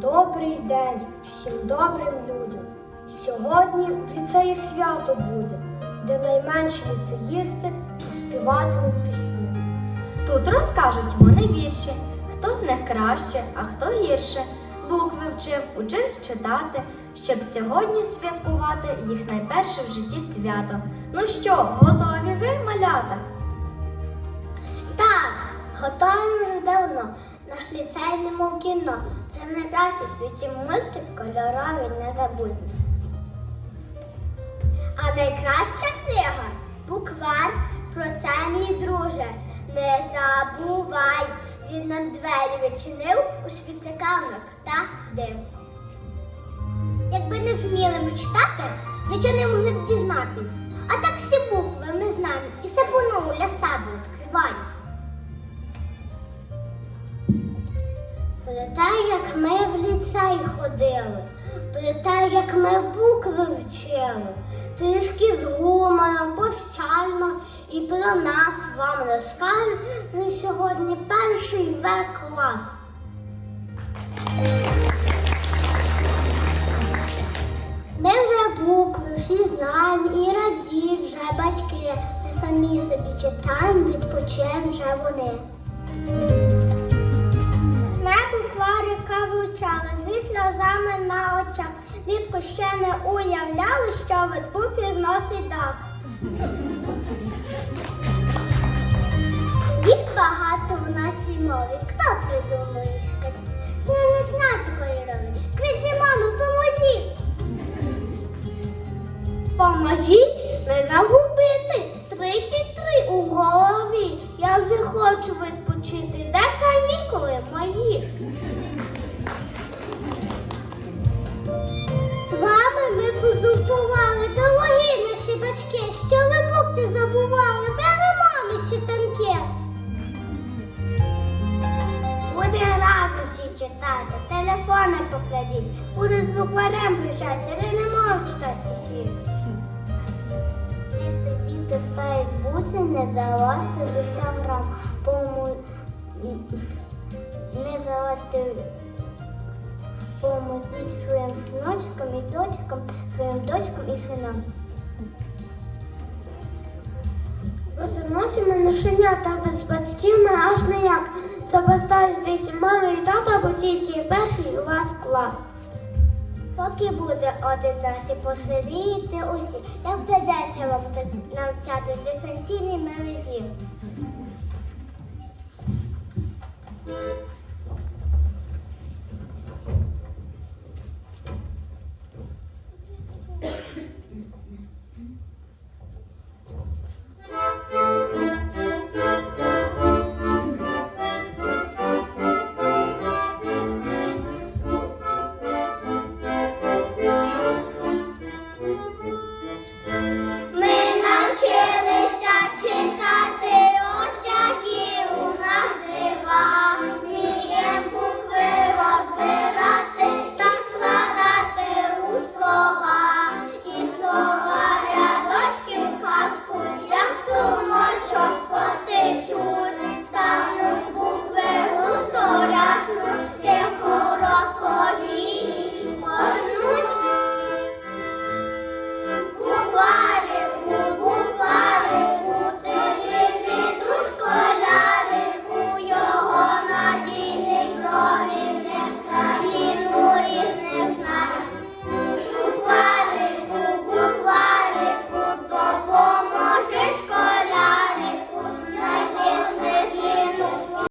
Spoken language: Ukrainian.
Добрий день всім добрим людям. Сьогодні в ліцеї свято буде, де найменші ліцеїсти співатимуть пісні. Тут розкажуть вони вірші, хто з них краще, а хто гірше. Букви вчив, учився читати, щоб сьогодні святкувати їх найперше в житті свято. Ну що, готові ви, малята? Готові вже давно. Наш ліцей немов кіно. Це найкращий в світі мультик кольоровий незабутній. А найкраща книга буквар про це мій друже. Не забувай, він нам двері відчинив у світ цікавинок та див. Якби не вміли ми читати, нічого не могли б дізнатись. А так всі букви ми знаємо і все по-новому для Пам'ятаю, як ми в ліцей ходили, пам'ятаю, як ми букви вчили, трішки з гумором, повчально і про нас вам розкажуть ми сьогодні перший В клас. Ми вже букви всі знаємо і радіють вже батьки. Ми самі собі читаємо, відпочиємо вже вони. Ми букварика вивчали зі сльозами на очах. Дітко ще не уявляли, що букви зносить дах. Їх багато в нас і мови. Хто придумав їх сказати? З ними значить кольорові. Кричи, мамо, поможіть! Поможіть не загубити. Тридцять три у голові. Я вже хочу відпочити. Забували, беремо ми читанки. Буде разом всі читати, телефони покладіть, буде з букварем прощати, не можуть читати світ. Не сидіти в Фейсбуці, не залазити в Інстаграм, пому... не залазити Поможіть своїм синочкам і дочкам, своїм дочкам і синам. Розносимо ношенята без батьків ми аж ніяк. Запастаюсь десь мами і тата, бо тільки перший у вас клас. Поки буде одинадцять, посивіти усі, як придеться вам навчати дистанційний мережі.